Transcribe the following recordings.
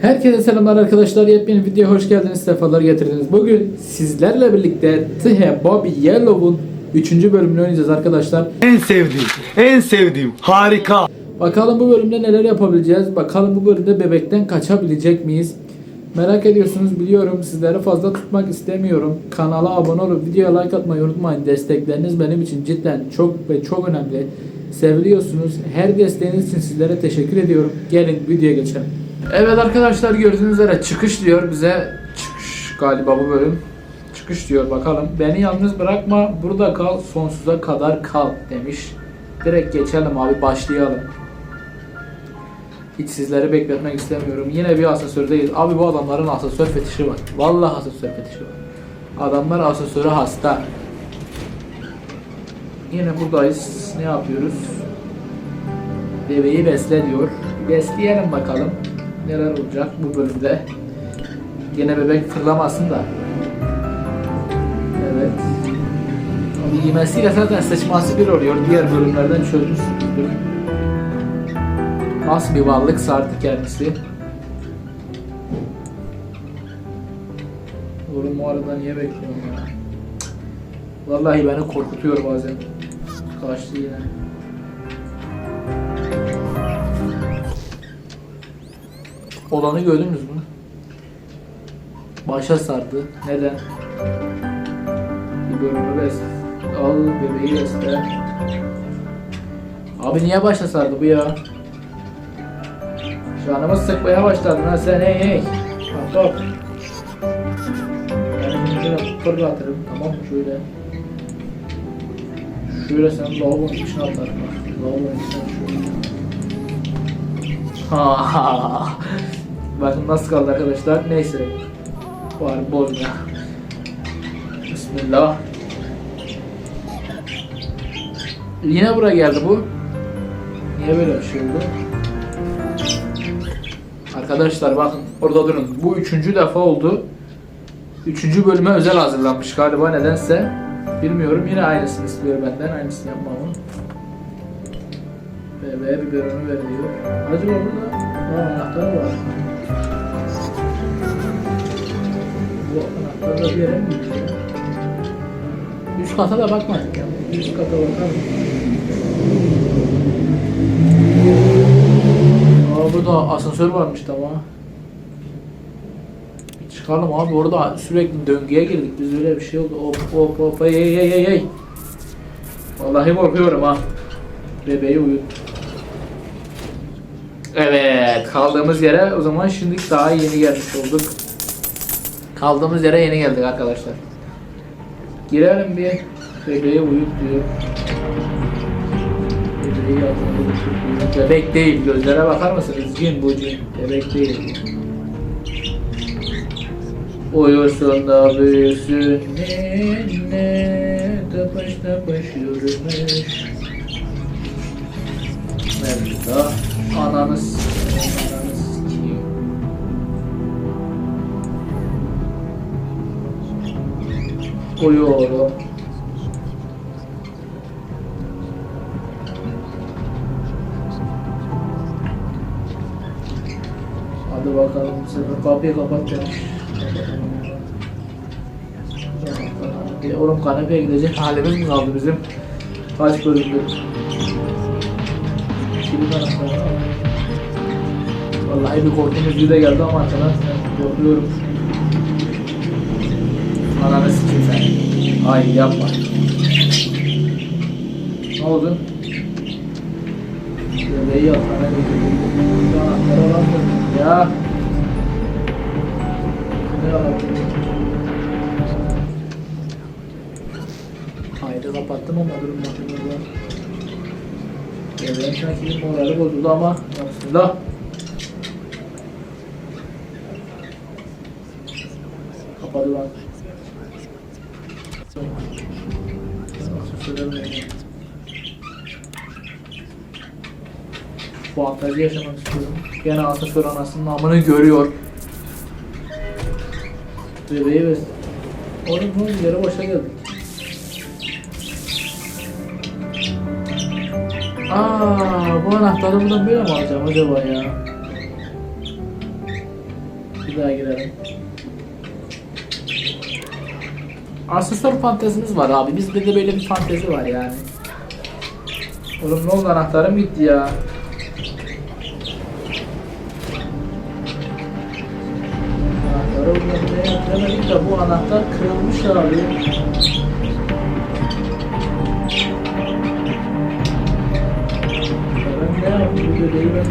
Herkese selamlar arkadaşlar. Yepyeni videoya hoş geldiniz. Sefalar getirdiniz. Bugün sizlerle birlikte The Bobby Yellow'un 3. bölümünü oynayacağız arkadaşlar. En sevdiğim, en sevdiğim. Harika. Bakalım bu bölümde neler yapabileceğiz. Bakalım bu bölümde bebekten kaçabilecek miyiz? Merak ediyorsunuz biliyorum. Sizleri fazla tutmak istemiyorum. Kanala abone olup videoya like atmayı unutmayın. Destekleriniz benim için cidden çok ve çok önemli. Seviliyorsunuz. Her desteğiniz için sizlere teşekkür ediyorum. Gelin videoya geçelim. Evet arkadaşlar gördüğünüz üzere çıkış diyor bize. Çıkış galiba bu bölüm. Çıkış diyor bakalım. Beni yalnız bırakma. Burada kal. Sonsuza kadar kal demiş. Direkt geçelim abi başlayalım. Hiç sizleri bekletmek istemiyorum. Yine bir asansördeyiz. Abi bu adamların asansör fetişi var. Vallahi asansör fetişi var. Adamlar asansöre hasta. Yine buradayız. Ne yapıyoruz? Bebeği besle diyor. Besleyelim bakalım. Neler olacak bu bölümde. Yine bebek fırlamasın da. Evet. Abi yemesiyle zaten sıçması bir oluyor. Diğer bölümlerden çözmüşsünüzdür. Nasıl bir varlıksa artık kendisi. Oğlum bu arada niye bekliyorum ya? Vallahi beni korkutuyor bazen. Kaçtı yine. Olanı gördünüz mü? Başa sardı. Neden? Bir bölümü bes. Al bebeği besle. Abi niye başa sardı bu ya? Canımı sıkmaya başladın ha sen hey hey. Bak bak. Yani fırlatırım tamam mı şöyle. Şöyle sen lavabonun içine atarım bak. Lavabonun içine şöyle. Ha. Bakın nasıl kaldı arkadaşlar. Neyse. Var bozma. Bismillah. Yine buraya geldi bu. Niye böyle bir şey oldu? Arkadaşlar bakın orada durun. Bu üçüncü defa oldu. Üçüncü bölüme özel hazırlanmış galiba nedense. Bilmiyorum yine aynısını istiyor benden. Aynısını yapmamı. Bebeğe biberonu veriyor. Acaba burada Aa, anahtarı var. Bu anahtarı da bir yere mi? Üst kata da bakmadık ya. Üst kata bakalım. Aa burada asansör varmış. Bir Çıkalım abi orada sürekli döngüye girdik biz öyle bir şey oldu. Hop hop hop hey hey hey hey. Vallahi korkuyorum ha. Bebeği uyut. Evet kaldığımız yere o zaman şimdi daha yeni gelmiş olduk. Kaldığımız yere yeni geldik arkadaşlar. Girelim bir. Bebeği uyut diyor. Bebeği. Bebek değil. Gözlere bakar mısınız? Cin bu cin. Bebek değil. Uyusun da büyüsün ninne Tıpış tıpış yürümüş Ananız Ananız Uyuyorum Hadi bakalım bu sefer kapıyı kapat demiş. Ya Oğlum kanepeye gidecek halimiz mi kaldı bizim? Kaç bölümdür? Kilit anahtarı. Vallahi bir korku müziği de geldi ama arkadan korkuyorum. Ananı sikeyim sen. Ay yapma. Ne oldu? Olan mı? Ya. Kaydı kapattım ama durum bakın burada. Bebeğin sanki morali bozuldu ama aslında Kapadı lan. Bu fantezi yaşamak istiyorum. Gene asansör anasının namını görüyor. Bebeği ve... Oğlum bu yere boşa geldik. Aa, bu anahtarı buradan böyle mi alacağım acaba ya? Bir daha girelim. Aksessuar fantezimiz var abi. Bizde de böyle bir fantezi var yani. Oğlum ne oldu anahtarım gitti ya. Anahtar kırılmış abi. Ben ne yapayım bu bebeği ben?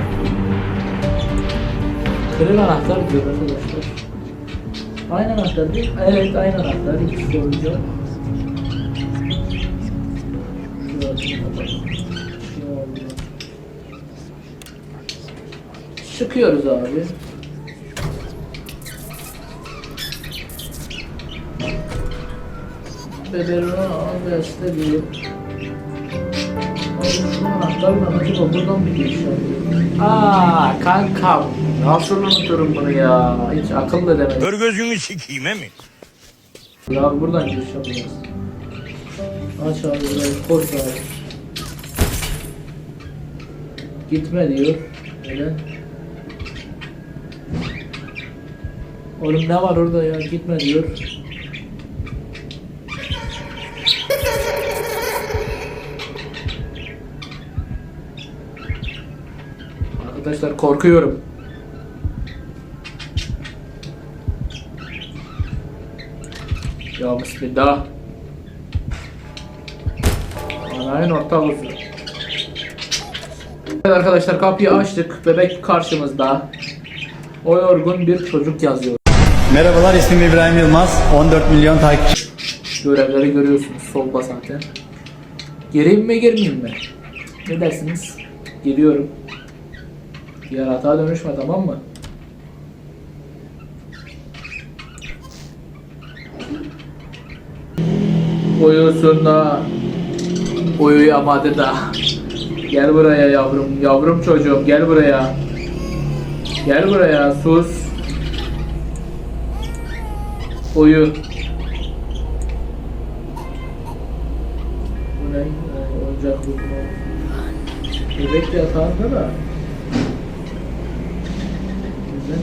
Kırık anahtar diyor arkadaşlar. Aynı anahtar değil mi? Evet aynı anahtar. Şurasını kapatalım. Şöyle. Çıkıyoruz abi. Beberona Oğlum şu anahtarla acaba buradan bir giriş yapıyor? Aaa kankam. Nasıl unuturum bunu ya? Hiç akıl da demedim. Kör gözünü sikeyim he mi? Abi buradan giriş yapacağız. Aç abi burayı koş abi. Gitme diyor. Öyle. Oğlum ne var orada ya? Gitme diyor. Arkadaşlar korkuyorum. Ya bismillah. Anayın orta olsun. Evet arkadaşlar kapıyı açtık. Bebek karşımızda. O yorgun bir çocuk yazıyor. Merhabalar ismim İbrahim Yılmaz. 14 milyon takipçi. Görevleri görüyorsunuz solda zaten. Gireyim mi girmeyeyim mi? Ne dersiniz? Geliyorum. Yaratığa dönüşme tamam mı? Uyusun da Uyuyamadı da Gel buraya yavrum Yavrum çocuğum gel buraya Gel buraya sus Uyu Bu ne? Ee, Oyuncak bu. Bebek yatağında da.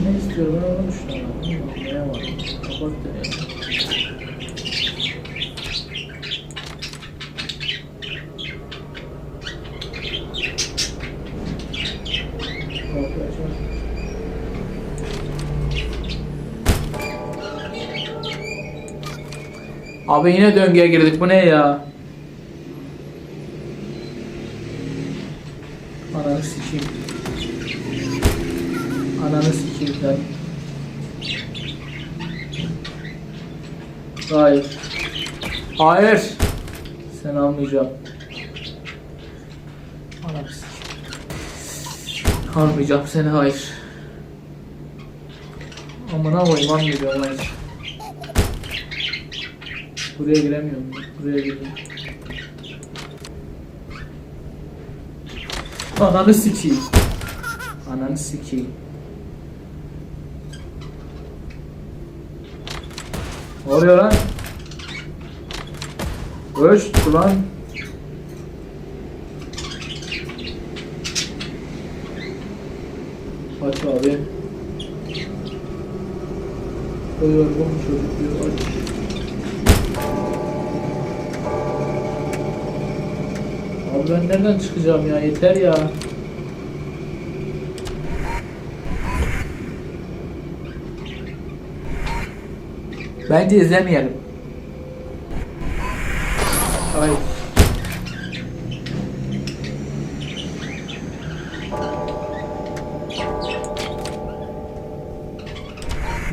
Ne istiyor ben onu düşünemedim. Anlayamadım. Kapat da ya. Kapıyı açar. Abi yine döngüye girdik. Bu ne ya? Ananı sikeyim. Ananı sikeyim ben. Hayır. Hayır. Sen almayacağım. Ananı sikeyim. Almayacağım seni hayır. Amına koyayım almayacağım hayır. Buraya giremiyorum. Buraya gireyim. Ananı sikeyim. Ananı sikeyim. Ne oluyor lan? Öş ulan. Aç abi. Koyuyor bu çocuk diyor aç. Abi ben nereden çıkacağım ya yeter ya. Bence izlemeyelim. Ay.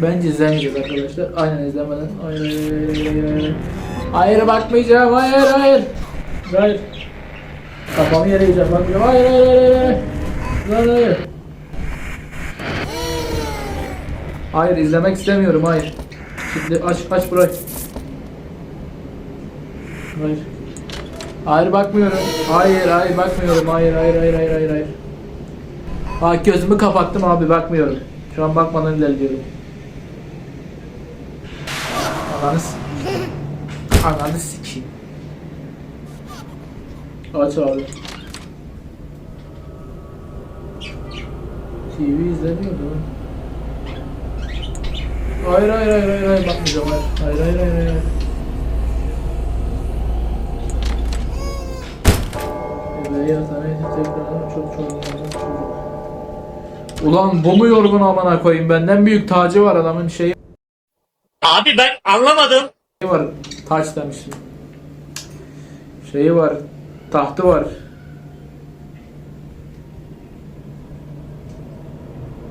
Bence izlemeyeceğiz arkadaşlar. Aynen izlemeden. Hayır hayır hayır hayır bakmayacağım. Hayır hayır. Hayır. Kafamı yere yiyeceğim. Bakmayacağım. Hayır hayır hayır. Hayır hayır. Hayır izlemek istemiyorum. Hayır. Şimdi aç aç burayı. Hayır. Hayır bakmıyorum. Hayır hayır bakmıyorum. Hayır hayır hayır hayır hayır hayır. Bak gözümü kapattım abi bakmıyorum. Şu an bakmadan ilerliyorum. Ananı Ananı sikeyim. Aç abi. TV izleniyordu. Hayır hayır hayır hayır hayır bakmayacağım hayır. Hayır hayır hayır hayır. Bebeği yatağına tekrar çok çok çocuk. Ulan bu mu yorgun amına koyayım benden büyük tacı var adamın şeyi Abi ben anlamadım. var taç demişim. Şeyi var tahtı var.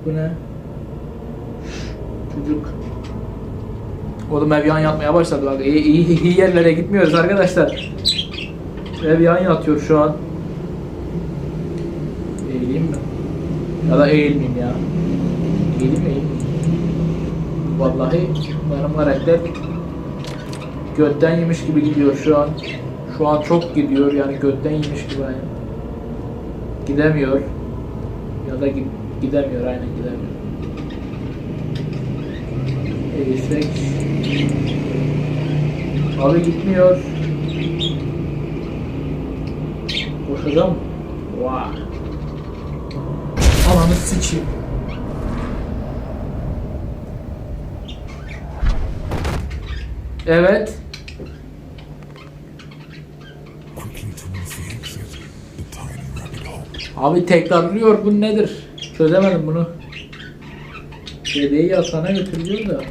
Bu ne? Çocuk. Oğlum ev yan yatmaya başladı bak. İyi, iyi, iyi yerlere gitmiyoruz arkadaşlar. Ev yan yatıyor şu an. Eğileyim mi? Ya da eğilmeyeyim ya. Eğileyim eğilmeyeyim? Vallahi benim karakter götten yemiş gibi gidiyor şu an. Şu an çok gidiyor yani götten yemiş gibi. Gidemiyor. Ya da gi- gidemiyor aynen gidemiyor. Eğilsek. Abi gitmiyor. Koşacağım. Vay. Ananı sikeyim. Evet. Abi tekrarlıyor bu nedir? Çözemedim bunu. Bebeği yatağına götürüyor da.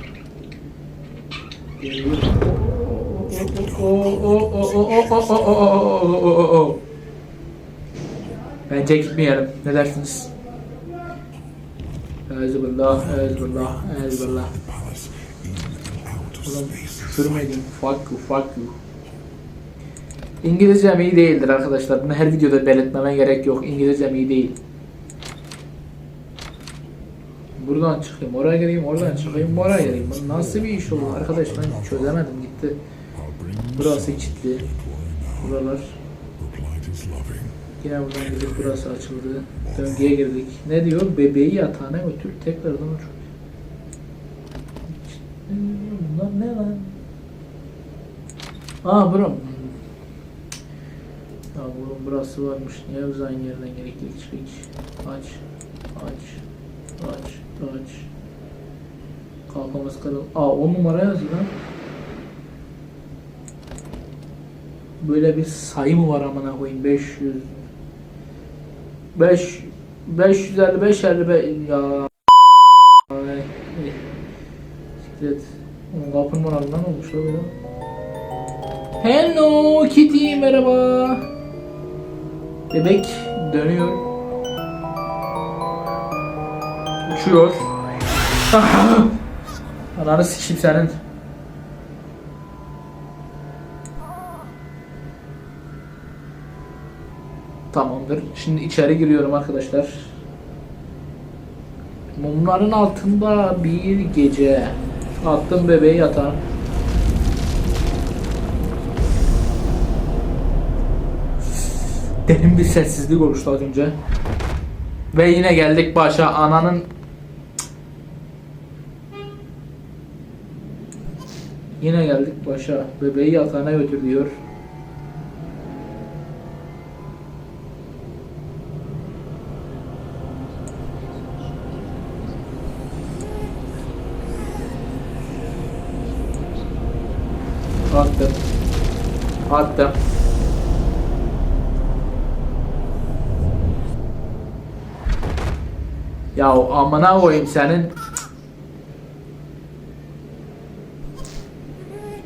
Bence gitmeyelim. Ne dersiniz? Ezbillah, ezbillah, ezbillah. Oğlum sürmeyin. Fuck you, fuck you. İngilizcem iyi değildir arkadaşlar. Bunu her videoda belirtmeme gerek yok. İngilizcem iyi değil. Buradan çıkayım, oraya gireyim, oradan çıkayım, oraya gireyim. Bu nasıl bir iş oldu arkadaş ben çözemedim gitti. Burası kilitli. Buralar. Yine buradan gidip burası açıldı. Döngüye girdik. Ne diyor? Bebeği yatağına götür tekrardan uç. Lan ne lan? Aa buram. Ya bunun burası varmış. Niye biz aynı yerden gerekli çıkış? Aç. Aç. Aç. Aç. Kalkamaz karıl. Aa 10 numara yazıyor lan. Böyle bir sayı mı var amına koyayım? 500 5 555 55 ya Ay. Siktir et. Oğlum Kapının ardından olmuş lan bu. Hello Kitty merhaba. Bebek dönüyor. Uçuyor. Ananı sikeyim senin. Tamamdır. Şimdi içeri giriyorum arkadaşlar. Mumların altında bir gece. Attım bebeği yatağa. Derin bir sessizlik oluştu az önce. Ve yine geldik başa ananın Yine geldik başa. Bebeği yatağına götür diyor. Attım. Attım. Ya amına koyayım senin.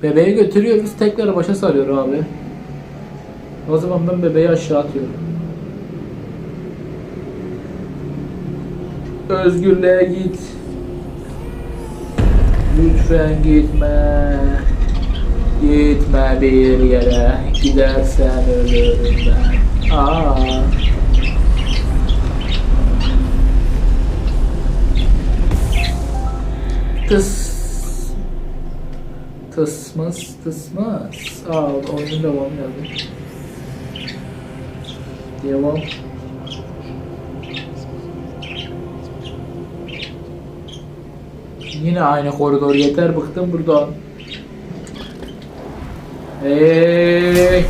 Bebeği götürüyoruz tekrar başa sarıyor abi. O zaman ben bebeği aşağı atıyorum. Özgürlüğe git. Lütfen gitme. Gitme bir yere. Gidersen ölürüm ben. Aa. Tıs. Tısmız tısmız. Aa oyunun devamı geldi. Devam. Yine aynı koridor yeter bıktım buradan. Hey.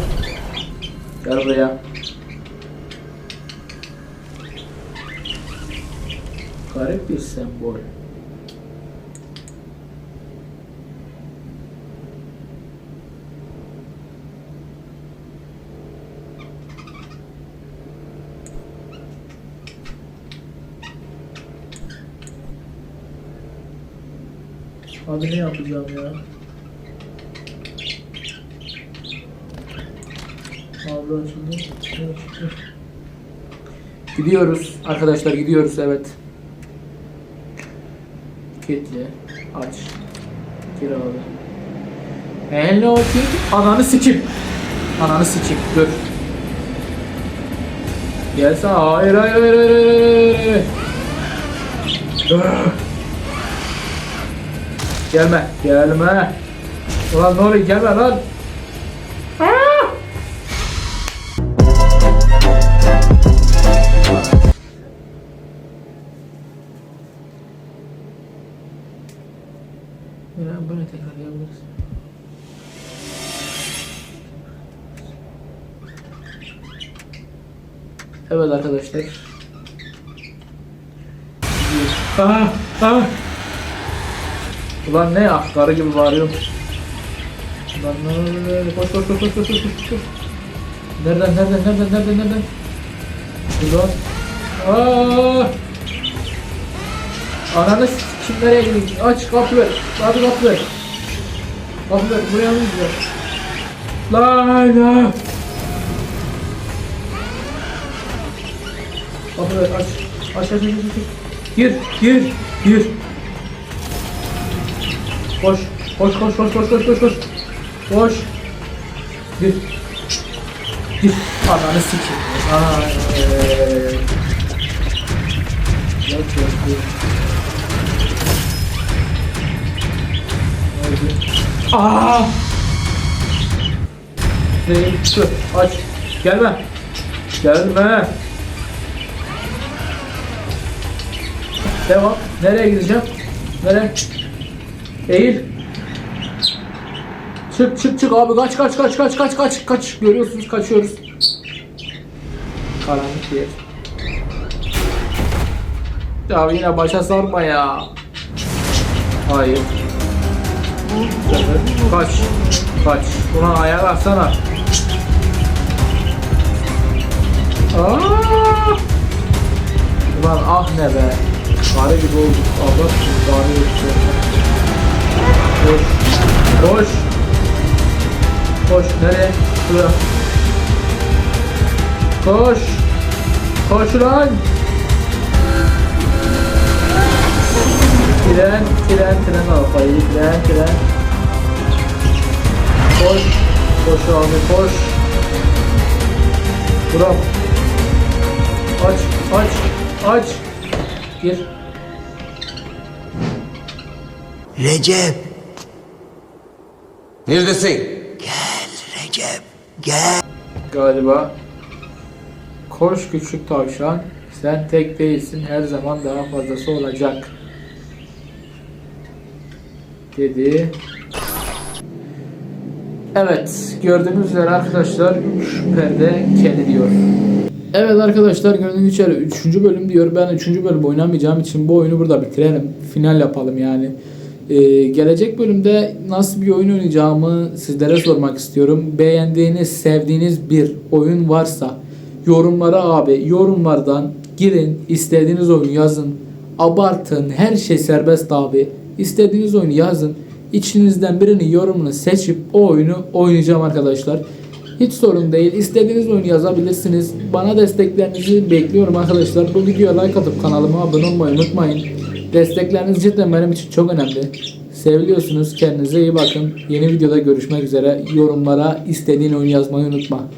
Gel buraya. Garip bir sembol. Abi ne yapacağım ya? Abi şimdi Gidiyoruz arkadaşlar gidiyoruz evet. Kitle aç. Gir abi. Hello Kitty. Ananı sikim. Ananı sikim. Dur. Gelse hayır hayır hayır hayır hayır hayır. Gelme, gelme. Ulan ne oluyor gelme lan. Ah! Ya böyle tekrar yapabiliriz. Evet arkadaşlar. Ah, ah. Ulan ne ya? Karı gibi bağırıyorum. Ulan ne? Koş koş koş koş koş koş koş. Nereden nereden nereden nereden nereden? Ulan. Aa! Ananı kim nereye gidiyor? Aç kapı ver. Hadi kapı ver. Kapı ver. Buraya mı gidiyor? Lan. Kapı ver. Aç aç aç aç. aç. Gir gir gir. Koş. Koş koş koş koş koş koş koş. Gir. Gir. Ananı sikeyim. Ay. Yok yok yok. Haydi. Aa! Değil. Dur. Aç. Gelme. Gelme. Devam. Nereye gideceğim? Nereye? Eğil. Çık çık çık abi kaç kaç kaç kaç kaç kaç kaç görüyorsunuz kaçıyoruz. Karanlık yer. Ya yine başa sarma ya. Hayır. Kaç. Kaç. Buna ayak atsana. Aa! Ulan ah ne be. Fare gibi olduk. Allah fare yoksa. Koş. Koş. Koş. Nereye? Şuraya. Koş. Koş lan. Tren, tren, tren alfayı. Tren, tren. Koş. Koş abi koş. Buram. Aç, aç, aç. Gir. Recep, Neredesin? Gel. Galiba. Koş küçük tavşan. Sen tek değilsin. Her zaman daha fazlası olacak. Dedi. Evet. Gördüğünüz üzere arkadaşlar 3 perde kedi diyor. Evet arkadaşlar gördüğünüz üzere 3. bölüm diyor. Ben 3. bölüm oynamayacağım için bu oyunu burada bitirelim. Final yapalım yani. Ee, gelecek bölümde nasıl bir oyun oynayacağımı sizlere sormak istiyorum. Beğendiğiniz, sevdiğiniz bir oyun varsa yorumlara abi yorumlardan girin istediğiniz oyunu yazın. Abartın her şey serbest abi. İstediğiniz oyunu yazın. İçinizden birini yorumunu seçip o oyunu oynayacağım arkadaşlar. Hiç sorun değil. İstediğiniz oyunu yazabilirsiniz. Bana desteklerinizi bekliyorum arkadaşlar. Bu videoya like atıp kanalıma abone olmayı unutmayın. Destekleriniz cidden benim için çok önemli. Seviliyorsunuz. Kendinize iyi bakın. Yeni videoda görüşmek üzere. Yorumlara istediğin oyunu yazmayı unutma.